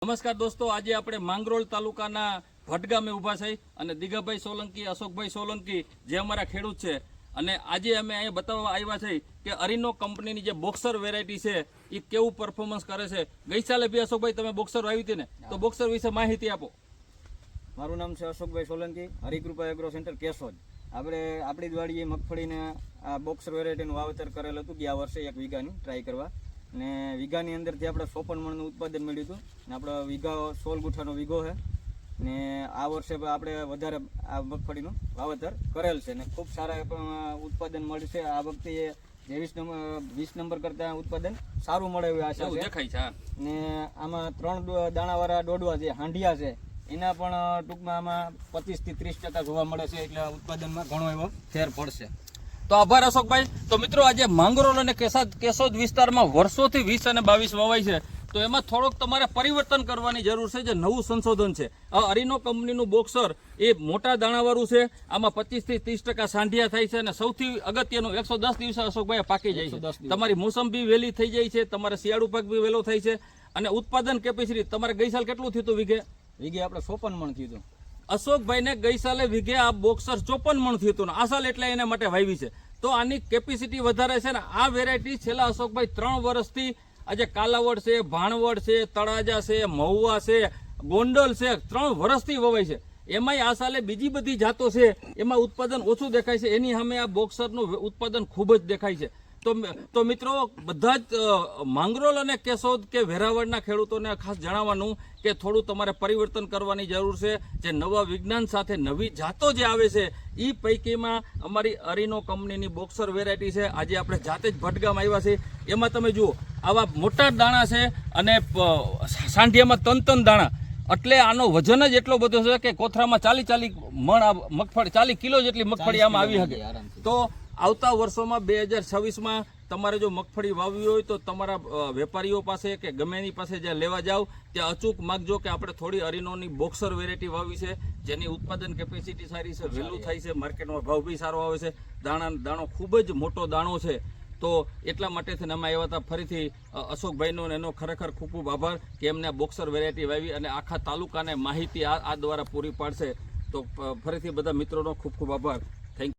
નમસ્કાર દોસ્તો, આજે આપણે માંગરોળ તાલુકાના ભટગામે ઊભા થઈ અને દિગાભાઈ સોલંકી, અશોકભાઈ સોલંકી જે અમારા ખેડૂત છે. અને આજે અમે અહીંયા બતાવવા આવ્યા છે કે અરીનો કંપનીની જે બોક્સર વેરાયટી છે એ કેવું પરફોર્મન્સ કરે છે. ગઈ સાલે બી અશોકભાઈ તમે બોક્સર આવી હતી ને? તો બોક્સર વિશે માહિતી આપો. મારું નામ છે અશોકભાઈ સોલંકી, હરિકૃપા એગ્રો સેન્ટર કેશોદ. આપણે આપણી દિવાળીએ મગફળીને આ બોક્સર વેરાયટીનું વાવેતર કરેલ હતું. ગયા વર્ષે એક વીઘાની ટ્રાય કરવા. ને વીઘાની અંદરથી આપણે ચોપન મણનું ઉત્પાદન મળ્યું હતું. ને આપણો વીઘા સોળ ગુઠાનો વીઘો છે. ને આ વર્ષે આપણે વધારે આ મગફળીનું વાવેતર કરેલ છે ને ખૂબ સારા ઉત્પાદન મળશે આ વખતે ત્રેવીસ નંબર વીસ નંબર કરતાં ઉત્પાદન સારું મળે એવી આશા છે. છે ને આમાં ત્રણ દાણાવાળા દોડવા જે હાંડિયા છે. એના પણ ટૂંકમાં આમાં પચીસથી ત્રીસ ટકા જોવા મળે છે એટલે ઉત્પાદનમાં ઘણો એવો ફેર પડશે. તો આભાર અશોકભાઈ. તો મિત્રો આજે માંગરોળ અને કેસાદ કેશોદ વિસ્તારમાં વર્ષોથી વીસ અને બાવીસ વવાય છે. તો એમાં થોડોક તમારે પરિવર્તન કરવાની જરૂર છે. જે નવું સંશોધન છે. આ અરીનો કંપનીનું બોક્સર એ મોટા દાણાવાળું છે. આમાં પચીસથી ત્રીસ ટકા સાંઢિયા થાય છે અને સૌથી અગત્યનું એકસો દસ દિવસે અશોકભાઈ પાકી જાય છે. તમારી મોસંબી વહેલી થઈ જાય છે. તમારે શિયાળુ પાક બી વહેલો થાય છે. અને ઉત્પાદન કેપેસિટી તમારે ગઈ સાલ કેટલું થયું હતું વીઘે? વીઘે આપણે ચોપન મણ કીધું અશોકભાઈને ગઈ સાલે વીઘે આ બોક્સર ચોપન મણ થયું હતું આ એટલે એના માટે વાવી છે. તો આની કેપેસિટી વધારે છે ને, આ વેરાયટી છેલ્લા અશોકભાઈ ત્રણ વર્ષથી આજે કાલાવડ છે, ભાણવડ છે, તળાજા છે, મહુવા છે, ગોંડલ છે, ત્રણ વર્ષથી વવાય છે. એમાંય આ સાલે બીજી બધી જાતો છે, એમાં ઉત્પાદન ઓછું દેખાય છે. એની સામે આ બોક્સરનું ઉત્પાદન ખૂબ જ દેખાય છે. તો તો મિત્રો બધા જ માંગરોલ અને કેશોદ કે વેરાવળના ખેડૂતોને ખાસ જણાવવાનું કે થોડું તમારે પરિવર્તન કરવાની જરૂર છે. જે નવા વિજ્ઞાન સાથે નવી જાતો જે આવે છે એ પૈકીમાં અમારી અરીનો કંપનીની બોક્સર વેરાયટી છે. આજે આપણે જાતે જ ભટગામ આવ્યા છે એમાં તમે જુઓ આવા મોટા દાણા છે અને સાંઢિયામાં તન તન દાણા. એટલે આનો વજન જ એટલો બધો છે કે કોથરામાં ચાલી ચાલી મણ મગફળી ચાલી કિલો જેટલી મગફળી આમાં આવી શકે. તો આવતા વર્ષોમાં બે હજાર છવ્વીસમાં તમારે જો મગફળી વાવવી હોય તો તમારા વેપારીઓ પાસે કે ગમે એની પાસે જ્યાં લેવા જાઓ ત્યાં અચૂક માગજો કે આપણે થોડી અરીનોની બોક્સર વેરાયટી વાવી છે જેની ઉત્પાદન કેપેસિટી સારી છે વહેલું થાય છે માર્કેટમાં ભાવ બી સારો આવે છે. દાણા દાણો ખૂબ જ મોટો દાણો છે. તો એટલા માટે થઈને અમે આવ્યા હતા ફરીથી અશોકભાઈનો એનો ખરેખર ખૂબ ખૂબ આભાર કે એમને બોક્સર વેરાયટી વાવી અને આખા તાલુકાને માહિતી આ આ દ્વારા પૂરી પાડશે. તો ફરીથી બધા મિત્રોનો ખૂબ ખૂબ આભાર.